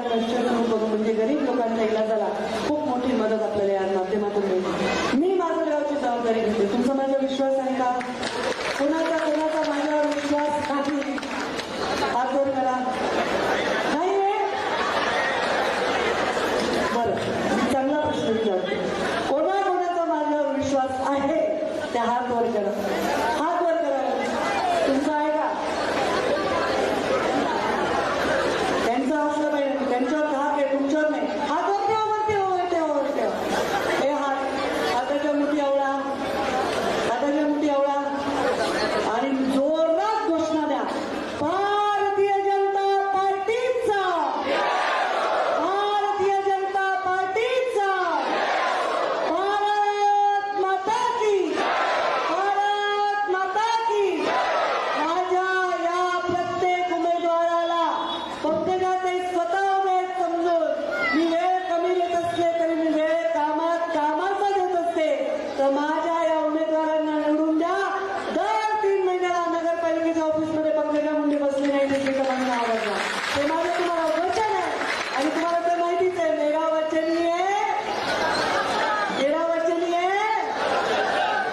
निदान रजिस्टर करून म्हणजे गरीब लोकांच्या इलाजाला खूप